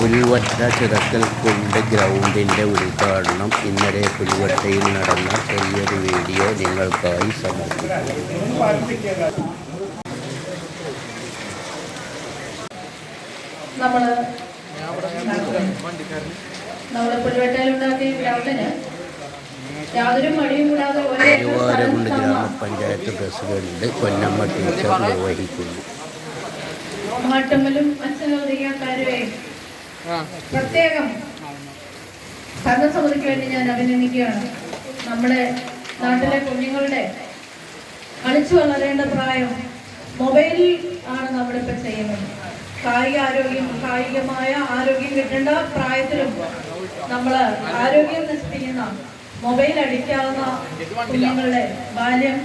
പുൽവട്ട ചിറക്കൽ കുണ്ട് ഗ്രൗണ്ടിന്റെ ഉദ്ഘാടനം. ഇന്നലെ പുൽവട്ടയിൽ നടന്ന ചെറിയൊരു വീഡിയോ നിങ്ങൾക്കായി സമർപ്പിക്കുന്നു നമ്മൾ നമ്മൾ പുൽവട്ടയിലുണ്ടാക്കിയ ഗ്രൗണ്ടിന് യാതൊരു മടിയും കൂടാതെ ഒരേ ഗ്രാമപഞ്ചായത്ത് പ്രസിഡന്റ് പൊന്നമ്മ ടീച്ചർ നിർവഹിക്കുന്നു. മാട്ടമ്മലും അച്ഛനോദിക്കാക്കാരുവേ പ്രത്യേകം. ഭരണസമിതിക്ക് വേണ്ടി ഞാൻ അഭിനന്ദിക്കുകയാണ് നമ്മുടെ നാട്ടിലെ കുഞ്ഞുങ്ങളുടെ കളിച്ചു വളരേണ്ട പ്രായം മൊബൈലിൽ ആണ് നമ്മളിപ്പോൾ ചെയ്യുന്നത്. കായിക ആരോഗ്യം കായികമായ ആരോഗ്യം കിട്ടേണ്ട പ്രായത്തിലും നമ്മൾ ആരോഗ്യം നശിപ്പിക്കുന്ന മൊബൈൽ അടിക്കാവുന്ന കുഞ്ഞുങ്ങളുടെ ബാല്യം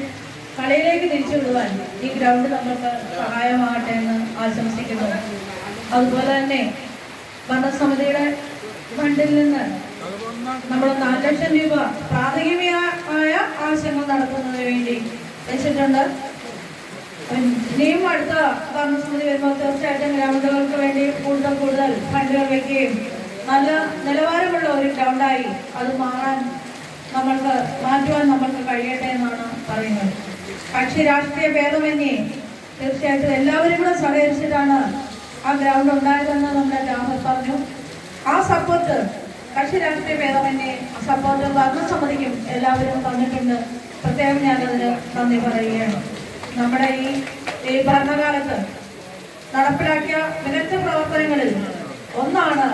കളിയിലേക്ക് തിരിച്ചു വിടുവാൻ ഈ ഗ്രൗണ്ട് നമ്മൾക്ക് സഹായമാകട്ടെ എന്ന് ആശംസിക്കുന്നു. അതുപോലെ തന്നെ ഭരണസമിതിയുടെ ഫണ്ടിൽ നിന്ന് നമ്മൾ നാല് ലക്ഷം രൂപ പ്രാഥമികമായ ആവശ്യങ്ങൾ നടത്തുന്നതിന് വേണ്ടി വെച്ചിട്ടുണ്ട്. ഇനിയും അടുത്ത ഭരണസമിതി വരുമ്പോൾ തീർച്ചയായിട്ടും ഗ്രാമങ്ങൾക്ക് വേണ്ടി കൂടുതൽ കൂടുതൽ ഫണ്ടുകൾ വയ്ക്കുകയും നല്ല നിലവാരമുള്ള ഒരു ഗ്രൗണ്ടായി അത് മാറാൻ നമ്മൾക്ക് മാറ്റുവാൻ നമ്മൾക്ക് കഴിയട്ടെ എന്നാണ് പറയുന്നത്. കക്ഷി രാഷ്ട്രീയ ഭേദമന്യേ തീർച്ചയായിട്ടും എല്ലാവരും കൂടെ സഹകരിച്ചിട്ടാണ് ആ ഗ്രൗണ്ട് ഉണ്ടായതെന്ന് നമ്മുടെ രാഹുൽ പറഞ്ഞു. ആ സപ്പോർട്ട് കക്ഷി രാഷ്ട്രീയ ഭേദമന്യേ സപ്പോർട്ട് ഭരണസമിതിക്കും എല്ലാവരും തന്നിട്ടുണ്ട്. പ്രത്യേകം ഞാനതിന് നന്ദി പറയുകയാണ്. നമ്മുടെ ഈ ഈ ഭരണകാലത്ത് നടപ്പിലാക്കിയ മികച്ച പ്രവർത്തനങ്ങളിൽ ഒന്നാണ്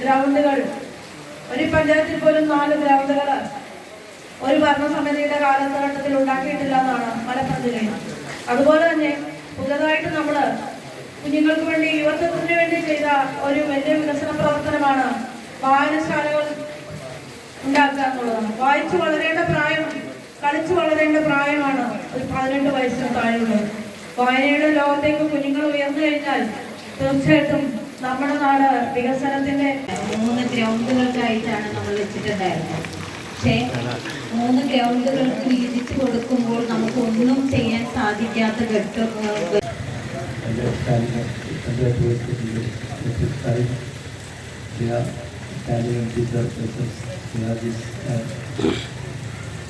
ഗ്രൗണ്ടുകൾ. ഒരു പഞ്ചായത്തിൽ പോലും നാല് ഗ്രൗണ്ടുകൾ ഒരു ഭരണസമിതിയുടെ കാലഘട്ടത്തിൽ ഉണ്ടാക്കിയിട്ടില്ല എന്നാണ് മലപ്പുറം ജില്ലയിൽ അതുപോലെ തന്നെ പുതുതായിട്ട് നമ്മൾ കുഞ്ഞുങ്ങൾക്ക് വേണ്ടി യുവത്വത്തിന് വേണ്ടി ചെയ്ത ഒരു വലിയ വികസന പ്രവർത്തനമാണ് വായനശാലകൾ ഉണ്ടാക്കുക എന്നുള്ളതാണ്. വായിച്ചു വളരേണ്ട പ്രായം കളിച്ചു വളരേണ്ട പ്രായമാണ് ഒരു പതിനെട്ട് വയസ്സിന് താഴെയുള്ളത്. വായനയുടെ ലോകത്തേക്ക് കുഞ്ഞുങ്ങൾ ഉയർന്നു കഴിഞ്ഞാൽ തീർച്ചയായിട്ടും നമ്മുടെ നാട് വികസനത്തിന്റെ മൂന്ന് ഗ്രൗണ്ടുകൾക്കായിട്ടാണ് നമ്മൾ വെച്ചിട്ടുണ്ടായിരുന്നത്. പക്ഷേ മൂന്ന് ഗ്രൗണ്ടുകൾക്ക് വീതിച്ചു കൊടുക്കുമ്പോൾ നമുക്ക് ഒന്നും ചെയ്യാൻ സാധിക്കാത്ത ഘട്ടം കാര്യങ്ങൾ പഞ്ചായത്ത് ശ്രീ സ്റ്റാലിയൻ ടീച്ചർ മിസ്റ്റർ സിയാജിസ്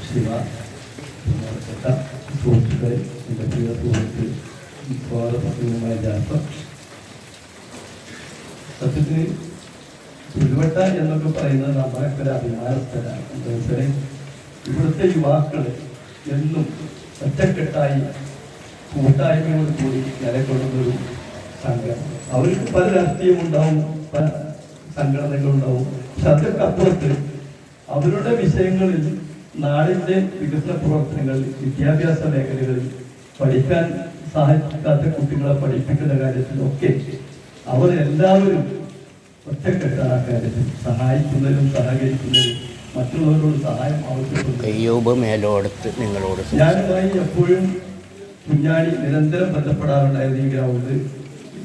ശിവ ബഹുമാനപ്പെട്ട സുഹൃത്തുക്കളെ എന്റെ പ്രിയ സുഹൃത്ത് സ്വാഗതമായ ജാഫർ സത്യത്തിന് പുൽവട്ട എന്നൊക്കെ പറയുന്നത് നമ്മളൊക്കെ ഒരു അഭിമാന സ്ഥലമാണ് എന്താ വെച്ചാൽ ഇവിടുത്തെ യുവാക്കൾ എന്നും ഒറ്റക്കെട്ടായി കൂട്ടായ്മയോട് കൂടി നിലകൊള്ളുന്നൊരു സംഘം. അവർക്ക് പല രാഷ്ട്രീയം ഉണ്ടാവും പല സംഘടനകളുണ്ടാവും പക്ഷെ അതൊക്കെ അപ്പുറത്ത് അവരുടെ വിഷയങ്ങളിൽ നാടിന്റെ വികസന പ്രവർത്തനങ്ങൾ വിദ്യാഭ്യാസ മേഖലകളിൽ പഠിക്കാൻ സഹായിക്കാത്ത കുട്ടികളെ പഠിപ്പിക്കുന്ന കാര്യത്തിലൊക്കെ അവരെല്ലാവരും എല്ലാവരും ഒറ്റക്കെട്ടാണ് കാര്യത്തിൽ. സഹായിക്കുന്നതിനും സഹകരിക്കുന്നതിനും മറ്റുള്ളവരോട് സഹായം ആവശ്യപ്പെടുന്നു മേലോടത്ത് നിങ്ങളോട്. ഞാനുമായി എപ്പോഴും കുഞ്ഞാണി നിരന്തരം ബന്ധപ്പെടാറുണ്ടായിരുന്നു ഈ ഗ്രൗണ്ട്.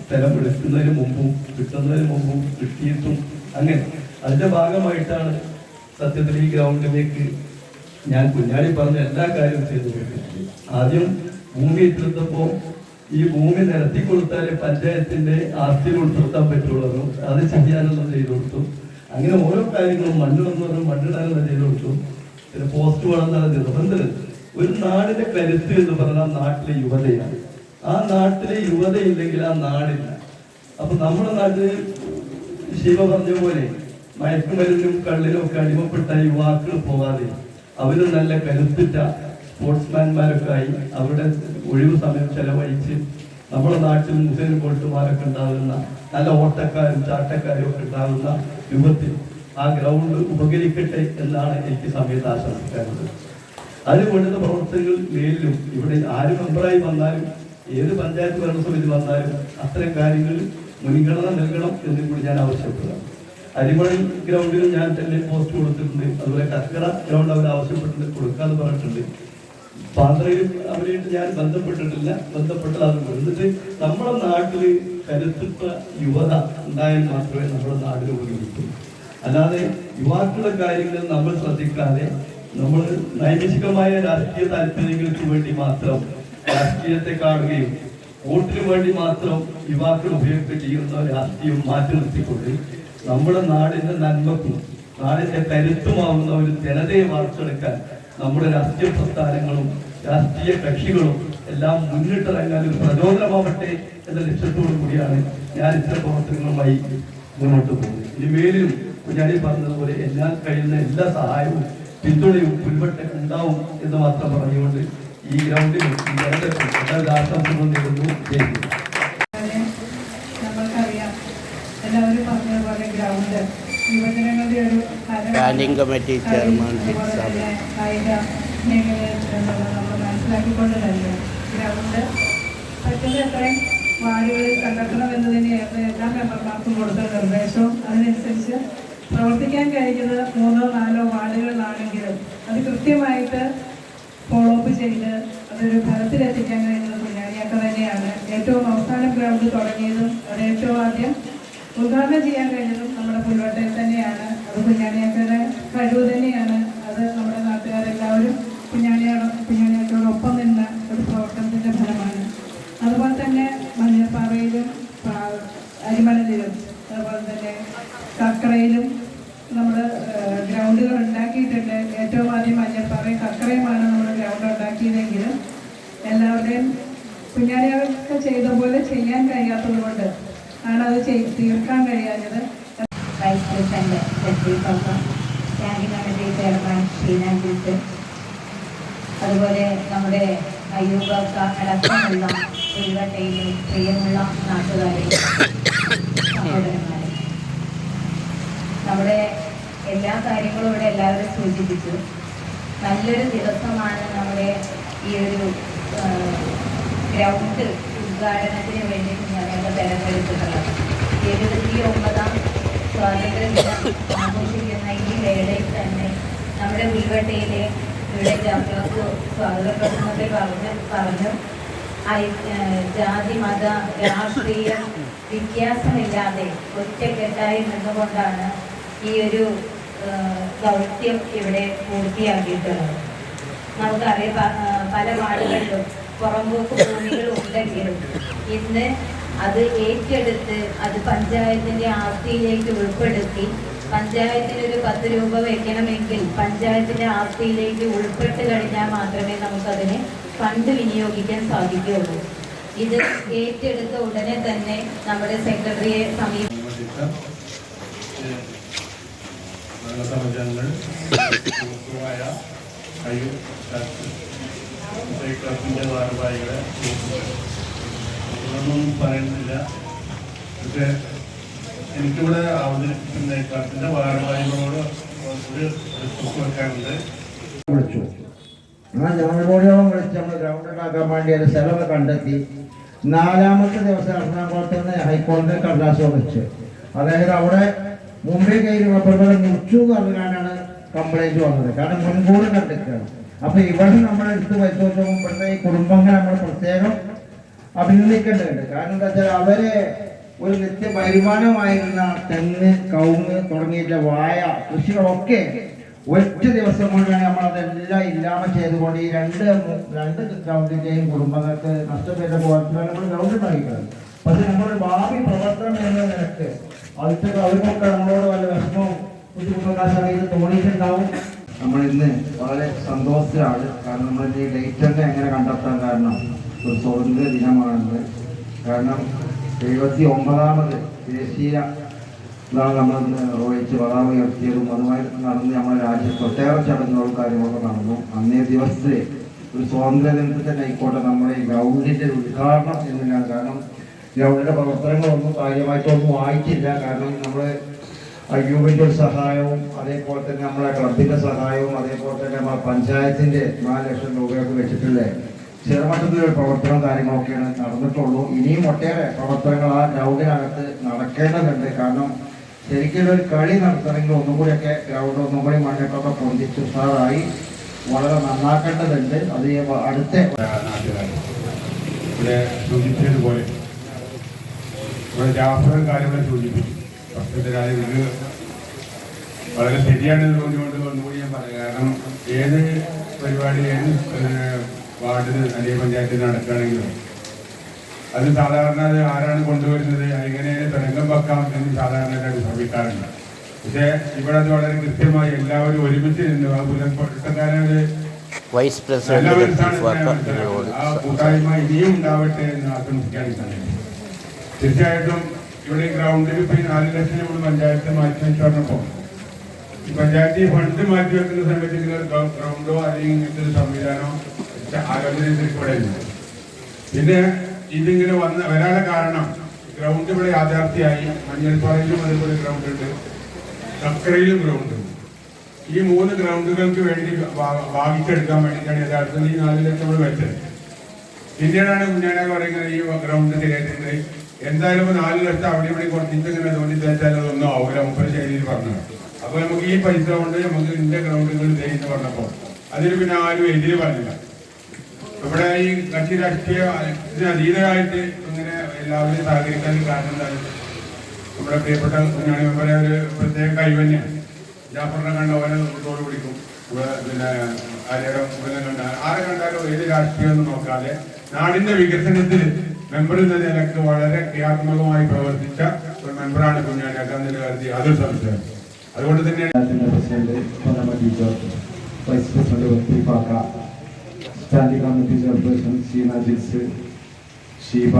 സ്ഥലം എടുക്കുന്നതിന് മുമ്പും കിട്ടുന്നതിന് മുമ്പും കിട്ടിയിട്ടും അങ്ങനെ. അതിന്റെ ഭാഗമായിട്ടാണ് സത്യത്തിൽ ഈ ഗ്രൗണ്ടിലേക്ക് ഞാൻ കുഞ്ഞാണി പറഞ്ഞ എല്ലാ കാര്യവും ചെയ്തു ആദ്യം ഭൂമി ഏറ്റെടുത്തപ്പോൾ ഈ ഭൂമി നിരത്തി കൊടുത്താലേ പഞ്ചായത്തിന്റെ ആസ്തിയിൽ ഉൾപ്പെടുത്താൻ പറ്റുള്ളൂ. അത് ചെയ്യാനുള്ളത് ചെയ്തു കൊടുത്തു. അങ്ങനെ ഓരോ കാര്യങ്ങളും മണ്ണിടുന്ന പറഞ്ഞു മണ്ണിടാനുള്ള ചെയ്തു കൊടുത്തു. പിന്നെ പോസ്റ്റ് വേണമെന്നാണ് നിർബന്ധം. ഒരു നാടിന്റെ കരുത്ത് എന്ന് പറഞ്ഞാൽ നാട്ടിലെ യുവതയാണ്. ആ നാട്ടിലെ യുവതയില്ലെങ്കിൽ ആ നാടില്ല. അപ്പൊ നമ്മുടെ നാട്ടിൽ ശിവ പറഞ്ഞ പോലെ മയക്കുമരുന്നും കള്ളിനും ഒക്കെ അടിമപ്പെട്ട യുവാക്കൾ പോവാതെ അവർ നല്ല കരുത്തിട്ട സ്പോർട്സ്മാൻമാരൊക്കെ ആയി അവരുടെ ഒഴിവ് സമയം ചെലവഴിച്ച് നമ്മുടെ നാട്ടിൽ മുസ്ലിം കോട്ടുമാരൊക്കെ ഉണ്ടാകുന്ന നല്ല ഓട്ടക്കാരും ചാട്ടക്കാരും ഒക്കെ ഉണ്ടാകുന്ന യുഗത്തിൽ ആ ഗ്രൗണ്ട് ഉപകരിക്കട്ടെ എന്നാണ് എനിക്ക് സമയത്ത് ആശംസിക്കാറുള്ളത് അതിന് വേണ്ടുന്ന പ്രവർത്തനങ്ങൾ മേലിലും ഇവിടെ ആര് മെമ്പറായി വന്നാലും ഏത് പഞ്ചായത്ത് ഭരണസമിതി വന്നാലും അത്തരം കാര്യങ്ങൾ മുൻഗണന നൽകണം എന്ന് കൂടി ഞാൻ ആവശ്യപ്പെടുകയാണ്. അരിമണി ഗ്രൗണ്ടിൽ ഞാൻ തന്നെ പോസ്റ്റ് കൊടുത്തിട്ടുണ്ട്. അതുപോലെ കക്കട ഗ്രൗണ്ട് അവർ ആവശ്യപ്പെട്ടിട്ടുണ്ട് കൊടുക്കാന്ന് പറഞ്ഞിട്ടുണ്ട്. പാത്രയും അവരായിട്ട് ഞാൻ ബന്ധപ്പെട്ടിട്ടില്ല. ബന്ധപ്പെട്ടത് അത് എന്നിട്ട് നമ്മുടെ നാട്ടിൽ കരുത്തുറ്റ യുവത ഉണ്ടായാൽ മാത്രമേ നമ്മുടെ നാടിന് ഉപയോഗിക്കൂ അല്ലാതെ യുവാക്കളുടെ കാര്യങ്ങൾ നമ്മൾ ശ്രദ്ധിക്കാതെ നമ്മൾ നൈമിഷികമായ രാഷ്ട്രീയ താല്പര്യങ്ങൾക്ക് വേണ്ടി മാത്രം രാഷ്ട്രീയത്തെ കാണുകയും വോട്ടിന് വേണ്ടി മാത്രം യുവാക്കൾ ഉപയോഗിക്കുകയും ചെയ്യുന്ന രാഷ്ട്രീയം മാറ്റി നിർത്തിക്കൊണ്ട് നമ്മുടെ നാടിന്റെ നന്മക്കും നാടിന്റെ കരുത്തുമാവുന്ന ഒരു ജനതയെ വാർത്തെടുക്കാൻ നമ്മുടെ രാഷ്ട്രീയ പ്രസ്ഥാനങ്ങളും രാഷ്ട്രീയ കക്ഷികളും എല്ലാം മുന്നിട്ടിറങ്ങാൻ ഒരു പ്രചോദനമാവട്ടെ എന്ന ലക്ഷ്യത്തോടു കൂടിയാണ് ഞാൻ ഇത്തരം പ്രവർത്തനങ്ങളുമായി മുന്നോട്ട് പോകുന്നത്. ഇനി മേലും കുഞ്ഞാടി പറഞ്ഞതുപോലെ എന്നാൽ കഴിയുന്ന എല്ലാ സഹായവും പിന്തുണയും പിൻപറ്റ ഉണ്ടാവും എന്ന് മാത്രം പറഞ്ഞുകൊണ്ട് ഈ ഗ്രൗണ്ടിൽ ഈ ജനതയ്ക്കും എല്ലാ ആശംസകളും നേരുന്നു. ജയിക്കുന്നു എല്ലാവരും പറഞ്ഞതുപോലെ ഗ്രൗണ്ട്. യുവജനങ്ങളുടെ ഒരു പ്ലാനിംഗ് സ്റ്റാൻഡിംഗ് കമ്മിറ്റി ചെയർമാൻ അതുപോലെ ജിത്സാബ് തന്നെ കായിക മേഖലയിൽ നമ്മൾ മനസ്സിലാക്കിക്കൊണ്ട് തന്നെ ഗ്രൗണ്ട് പറ്റുന്ന അത്രയും വാർഡുകളിൽ കണ്ടെത്തണം എന്ന് തന്നെയായിരുന്നു എല്ലാ മെമ്പർമാർക്കും കൊടുത്ത നിർദ്ദേശവും. അതിനനുസരിച്ച് പ്രവർത്തിക്കാൻ കഴിയുന്ന മൂന്നോ നാലോ വാർഡുകളിലാണെങ്കിലും അത് കൃത്യമായിട്ട് ഫോളോ അപ്പ് ചെയ്ത് അതൊരു ഫലത്തിലെത്തിക്കാൻ കഴിയുന്നത് കുഞ്ഞാണിയൊക്കെ തന്നെയാണ്. ഏറ്റവും അവസാനം ഗ്രൗണ്ട് തുടങ്ങിയതും അത് ഏറ്റവും ആദ്യം ഉദ്ഘാടനം ചെയ്യാൻ കഴിഞ്ഞതും നമ്മുടെ പുൽവട്ടയിൽ തന്നെയാണ്. അത് കുഞ്ഞാണിയൊക്കെ കഴിവ് തന്നെയാണ്. അത് നമ്മുടെ നാട്ടുകാരെല്ലാവരും കുഞ്ഞാണിയോട് കുഞ്ഞാണിയൊക്കെയോടൊപ്പം നിന്ന ഒരു പ്രവർത്തനത്തിന്റെ ഫലമാണ്. അതുപോലെ തന്നെ മഞ്ഞപ്പാറയിലും അരിമണലിലും അതുപോലെ തന്നെ ഗ്രൗണ്ടുകൾ ഉണ്ടാക്കിയിട്ടുണ്ട്. ഏറ്റവും ആദ്യം മഞ്ഞപ്പാറയും കക്കറയുമാണ് നമ്മൾ ഗ്രൗണ്ട് ഉണ്ടാക്കിയതെങ്കിലും എല്ലാവരുടെയും കുഞ്ഞാലികളൊക്കെ ചെയ്ത പോലെ ചെയ്യാൻ കഴിയാത്തത് കൊണ്ട് ആണ് അത് തീർക്കാൻ കഴിയാഞ്ഞത്. വൈസ് പ്രസിഡന്റ് ചെയർമാൻ ഷീന അതുപോലെ നമ്മുടെ അയ്യൂബക്ക അടക്കമുള്ള ഉൾവട്ടയിലെ പ്രിയമുള്ള നാട്ടുകാരെ സഹോദരന്മാരെ. നമ്മുടെ എല്ലാ കാര്യങ്ങളും ഇവിടെ എല്ലാവരും സൂചിപ്പിച്ചു. നല്ലൊരു ദിവസമാണ് നമ്മുടെ ഈ ഒരു ഗ്രൗണ്ട് ഉദ്ഘാടനത്തിന് വേണ്ടി ഞങ്ങൾ തിരഞ്ഞെടുത്തിട്ടുള്ളത്. എഴുപത്തി ഒമ്പതാം സ്വാതന്ത്ര്യ ദിനം ആഘോഷിക്കുന്ന ഈ വേളയിൽ തന്നെ നമ്മുടെ ഉൾവട്ടയിലെ ഇവിടെ ജാഗ്രത സ്വാഗത പ്രസംഗത്തിൽ പറഞ്ഞു. പറഞ്ഞു ജാതി മത രാഷ്ട്രീയം വ്യത്യാസമില്ലാതെ ഒറ്റക്കെട്ടായി നിന്നുകൊണ്ടാണ് ഈ ഒരു ദൗത്യം ഇവിടെ പൂർത്തിയാക്കിയിട്ടുള്ളത് നമുക്കറിയാം പല നാടുകളിലും പുറമ്പോക്ക് ഭൂമികൾ ഉണ്ടെങ്കിലും ഇന്ന് അത് ഏറ്റെടുത്ത് അത് പഞ്ചായത്തിന്റെ ആസ്തിയിലേക്ക് ഉൾപ്പെടുത്തി പഞ്ചായത്തിന് ഒരു പത്ത് രൂപ വെക്കണമെങ്കിൽ പഞ്ചായത്തിന്റെ ആസ്തിയിലേക്ക് ഉൾപ്പെട്ട് കഴിഞ്ഞാൽ മാത്രമേ നമുക്കതിനെ ഫണ്ട് വിനിയോഗിക്കാൻ സാധിക്കുകയുള്ളൂ. ഇത് ഏറ്റെടുത്ത ഉടനെ തന്നെ നമ്മുടെ സെക്രട്ടറിയെ സമീപം ഭരണസമിതികൾ സുഹൃത്തുമായ അയ്യൂർ ക്ലബിന്റെ ഭാരവാഹികളെ ഇതൊന്നും പറയുന്നില്ല. പക്ഷേ എനിക്കിവിടെ അവതരിപ്പിക്കുന്ന ക്ലബിന്റെ ഭാരവാഹികളോട് ഒരു റിക്വസ്റ്റ് വെക്കാനുണ്ട്. വിളിച്ചു. ആ ജനറോടിയോളം വിളിച്ച് നമ്മൾ ഗ്രൗണ്ട് ഉണ്ടാക്കാൻ വേണ്ടി ഒരു സ്ഥലമൊക്കെ കണ്ടെത്തി. നാലാമത്തെ ദിവസം എറണാകുളത്ത് നിന്ന് ഹൈക്കോടതി കടലാസ് വെച്ച് അതായത് അവിടെ മുംബൈ കയ്യിൽ റബ്ബർ മുറിച്ചു എന്ന് പറഞ്ഞാണ് കംപ്ലൈന്റ് വന്നത്. കാരണം മുൻകൂർ കണ്ടെത്തുകയാണ് അപ്പൊ ഇവിടെ നമ്മൾ എടുത്ത് പരിശോധിച്ച് നോക്കുമ്പോഴത്തെ ഈ കുടുംബങ്ങൾ നമ്മൾ പ്രത്യേകം അഭിനന്ദിക്കേണ്ടതുണ്ട്. കാരണം എന്താ വെച്ചാൽ അവരെ ഒരു നിത്യ വരുമാനമായിരുന്ന തെങ്ങ് കവുങ്ങ് തുടങ്ങിയിട്ടുള്ള വായ കൃഷികളൊക്കെ ഒറ്റ ദിവസം കൊണ്ടാണ് നമ്മൾ അതെല്ലാം ഇല്ലാമ ചെയ്തുകൊണ്ട് ഈ രണ്ട് രണ്ട് ഗ്രൗണ്ടിന്റെയും കുടുംബങ്ങൾക്ക് നഷ്ടപ്പെട്ട പോകാൻ നമ്മൾ ഗ്രൗണ്ട് ഉണ്ടാക്കിക്കുന്നത് പക്ഷെ നമ്മുടെ ഭാവി പ്രവർത്തനം എന്ന നിലയ്ക്ക് അതിന്റെ അവർക്കൊക്കെ നമ്മളോട് വല്ല വിഷമവും ബുദ്ധിമുട്ടൊക്കെ ആ സമയത്ത് തോന്നിയിട്ടുണ്ടാവും. നമ്മൾ ഇന്ന് വളരെ സന്തോഷത്തിലാണ്. കാരണം നമ്മൾ ഈ ഡേറ്റ് എങ്ങനെ കണ്ടെത്താൻ കാരണം ഒരു സ്വാതന്ത്ര്യ ദിനമാണെന്ന് കാരണം എഴുപത്തി ഒമ്പതാമത് ദേശീയ ഇതാണ് നമ്മൾ നിർവഹിച്ച് പതാക ഉയർത്തിയതും അതുമായി നടന്ന് നമ്മുടെ രാജ്യത്ത് ഒട്ടേറെ ചടങ്ങുകളും കാര്യങ്ങളൊക്കെ നടന്നു. അന്നേ ദിവസത്തെ ഒരു സ്വാതന്ത്ര്യ ദിനത്തിൽ തന്നെ ആയിക്കോട്ടെ നമ്മുടെ ഈ ഗ്രൗണ്ടിന്റെ ഉദ്ഘാടനം എന്നില്ലാണ് കാരണം ഗ്രൗണ്ടിന്റെ പ്രവർത്തനങ്ങളൊന്നും കാര്യമായിട്ടൊന്നും ആയിട്ടില്ല. കാരണം നമ്മൾ അയ്യൂബിന്റെ ഒരു സഹായവും അതേപോലെ തന്നെ നമ്മളെ ക്ലബിന്റെ സഹായവും അതേപോലെ തന്നെ നമ്മളെ പഞ്ചായത്തിന്റെ നാല് ലക്ഷം രൂപയൊക്കെ വെച്ചിട്ടുള്ള ചെറുമട്ടത്തിൽ ഒരു പ്രവർത്തനം കാര്യങ്ങളൊക്കെയാണ് നടന്നിട്ടുള്ളൂ. ഇനിയും ഒട്ടേറെ പ്രവർത്തനങ്ങൾ ആ ഗ്രൗണ്ടിനകത്ത് നടക്കേണ്ടതുണ്ട്. കാരണം ശരിക്കും ഒരു കളി നടത്തണമെങ്കിൽ ഒന്നും കൂടിയൊക്കെ ഗ്രൗണ്ട് ഒന്നും കൂടി മണ്ണിട്ടൊക്കെ പൊന്തിച്ച് ഉഷാറായി വളരെ നന്നാക്കേണ്ടതുണ്ട്. അത് അടുത്ത ഇവിടെ സൂചിപ്പിച്ചതുപോലെ ഇവിടെ ജാഫറും കാര്യങ്ങളെ സൂചിപ്പിച്ചു. പക്ഷേ കാര്യം ഇത് വളരെ ശരിയാണെന്ന് തോന്നിക്കൊണ്ട് ഒന്നുകൂടി ഞാൻ പറയാം. കാരണം ഏത് പരിപാടി ഏത് വാർഡിൽ അല്ലെങ്കിൽ പഞ്ചായത്തിൽ നടക്കുകയാണെങ്കിലും അത് സാധാരണ അത് ആരാണ് കൊണ്ടുവരുന്നത് എങ്ങനെയാണ് തരംഗം വെക്കാം എന്ന് സാധാരണയായിട്ട് ശ്രമിക്കാറുണ്ട് പക്ഷേ ഇവിടെ അത് വളരെ കൃത്യമായി എല്ലാവരും ഒരുമിച്ച് നിന്ന് ആ ഒരു വൈസ് പ്രസിഡന്റ് ആ കൂട്ടായ്മ ഇനിയും ഉണ്ടാവട്ടെ എന്ന് ആശംസിക്കാൻ സാധിക്കും തീർച്ചയായിട്ടും ഇവിടെ ഗ്രൗണ്ടിൽ ഇപ്പൊ ഈ നാല് ലക്ഷം നമ്മൾ പഞ്ചായത്ത് മാറ്റി വെച്ച് പറഞ്ഞപ്പോൾ ഈ പഞ്ചായത്ത് ഈ ഫണ്ട് മാറ്റി വെക്കുന്ന സമയത്ത് ഇങ്ങനെ ഗ്രൗണ്ടോ അല്ലെങ്കിൽ ഇങ്ങനത്തെ ഒരു സംവിധാനമോ ആലോചന പിന്നെ ഇതിങ്ങനെ വന്ന് വരാനുള്ള കാരണം ഗ്രൗണ്ട് ഇവിടെ യാഥാർത്ഥ്യമായി മഞ്ഞൾപ്പാറയിലും അതുപോലെ ഗ്രൗണ്ട് ഉണ്ട്. കക്കരയിലും ഗ്രൗണ്ട് ഈ മൂന്ന് ഗ്രൗണ്ടുകൾക്ക് വേണ്ടി വാങ്ങിച്ചെടുക്കാൻ വേണ്ടിയിട്ടാണ് യഥാർത്ഥത്തിൽ ഈ നാല് ലക്ഷം വെച്ചത്. പിന്നീടാണ് കുഞ്ഞാനൊക്കെ പറയുന്നത് ഈ ഗ്രൗണ്ട് ശരിയായിട്ടുണ്ട് എന്തായാലും നാല് ലക്ഷം അവിടെ ഇവിടെ കുറച്ചിട്ട് ഇങ്ങനെ തോന്നി തേച്ചാൽ അതൊന്നും ആവില്ല മുപ്പത് ശൈലിയിൽ പറഞ്ഞത്. അപ്പൊ നമുക്ക് ഈ പൈസ കൊണ്ട് നമുക്ക് ഇന്ത്യ ഗ്രൗണ്ടുകൾ ചെയ്യുന്ന പറഞ്ഞപ്പോ അതിന് പിന്നെ ആരും എതിര് പറഞ്ഞില്ല. ഇവിടെ ഈ കക്ഷി രാഷ്ട്രീയ അതീതമായിട്ട് ഇങ്ങനെ എല്ലാവരും സഹകരിക്കാൻ കാരണം എന്താണ് നമ്മുടെ പ്രിയപ്പെട്ട കുഞ്ഞാണി മെമ്പറെ ഒരു പ്രത്യേക കൈവന്യാണ് ജാഫറിനെ കണ്ട ഓരോ തോട് പിടിക്കും പിന്നെ ആരെയുടെ ഇവനെ കണ്ട ആരെ കണ്ടാലും ഏത് രാഷ്ട്രീയം നോക്കാതെ നാടിന്റെ വികസനത്തിൽ മെമ്പർ എന്ന നിലയ്ക്ക് വളരെ ക്രിയാത്മകമായി പ്രവർത്തിച്ച ഒരു മെമ്പറാണ് കുഞ്ഞാണി അക്കാന്നിന്റെ കാര്യത്തിൽ അതൊരു സംശയം. അതുകൊണ്ട് തന്നെയാണ് vice president standing committee chairperson Sheena Jils Sheeba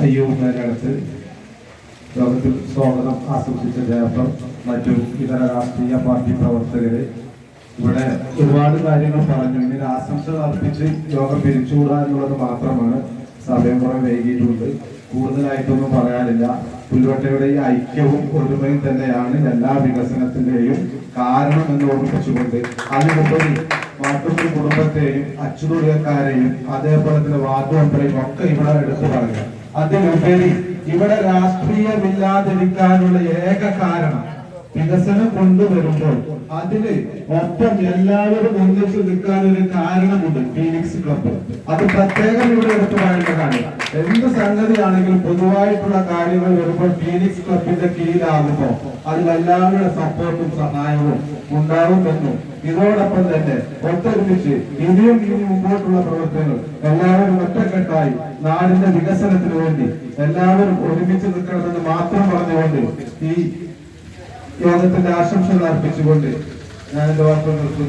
Ayyub Meladath യോഗത്തിൽ സ്വാഗതം ആശംസിച്ച ജയപ്രം മറ്റു ഇതര രാഷ്ട്രീയ പാർട്ടി പ്രവർത്തകര് ഇവിടെ ഒരുപാട് കാര്യങ്ങൾ പറഞ്ഞു. ഇനി ആശംസ അർപ്പിച്ച് യോഗം പിരിച്ചുകൂടാ എന്നുള്ളത് മാത്രമാണ് സമയം കുറെ വൈകിയിട്ടുണ്ട്. കൂടുതലായിട്ടൊന്നും പറയാനില്ല. പുൽവട്ടയുടെ ഈ ഐക്യവും ഒരുമയും തന്നെയാണ് എല്ലാ വികസനത്തിന്റെയും കാരണം എന്ന് ഓർമ്മിപ്പിച്ചുകൊണ്ട് അതിനുപരി മാട്ടുമ്പി കുടുംബത്തെയും അച്ചുതൊഴിയക്കാരെയും അതേപോലെ തന്നെ വാർഡുമെമ്പറേയും ഒക്കെ ഇവിടെ എടുത്തു പറയുക. അതിനുപരി ഇവിടെ രാഷ്ട്രീയമില്ലാതിരിക്കാനുള്ള ഏക കാരണം വികസനം കൊണ്ടുവരുമ്പോൾ അതിന് ഒപ്പം എല്ലാവരും ഒന്നിച്ചു നിൽക്കാൻ ഒരു കാരണമുണ്ട് ഫീനിക്സ് ക്ലബ്ബ് അത് പ്രത്യേകം ഇവിടെ എടുത്തു പറയേണ്ട കാര്യം എന്ത് സംഗതിയാണെങ്കിലും പൊതുവായിട്ടുള്ള കാര്യങ്ങൾ വരുമ്പോൾ ഫീനിക്സ് ക്ലബിന്റെ കീഴിലാകുമ്പോൾ അതിൽ എല്ലാവരുടെ സപ്പോർട്ടും സഹായവും ഉണ്ടാവുമെന്നും ഇതോടൊപ്പം തന്നെ ഒത്തൊരുമിച്ച് ഇനിയും ഇനി മുമ്പോട്ടുള്ള പ്രവർത്തനങ്ങൾ എല്ലാവരും ഒറ്റക്കെട്ടായി നാടിന്റെ വികസനത്തിന് വേണ്ടി എല്ലാവരും ഒരുമിച്ച് നിൽക്കണമെന്ന് മാത്രം പറഞ്ഞുകൊണ്ട് ഈ യോഗത്തിന്റെ ആശംസകൾ അർപ്പിച്ചുകൊണ്ട് ഞാൻ എന്റെ വാക്കുകൾ നിർത്തുന്നു.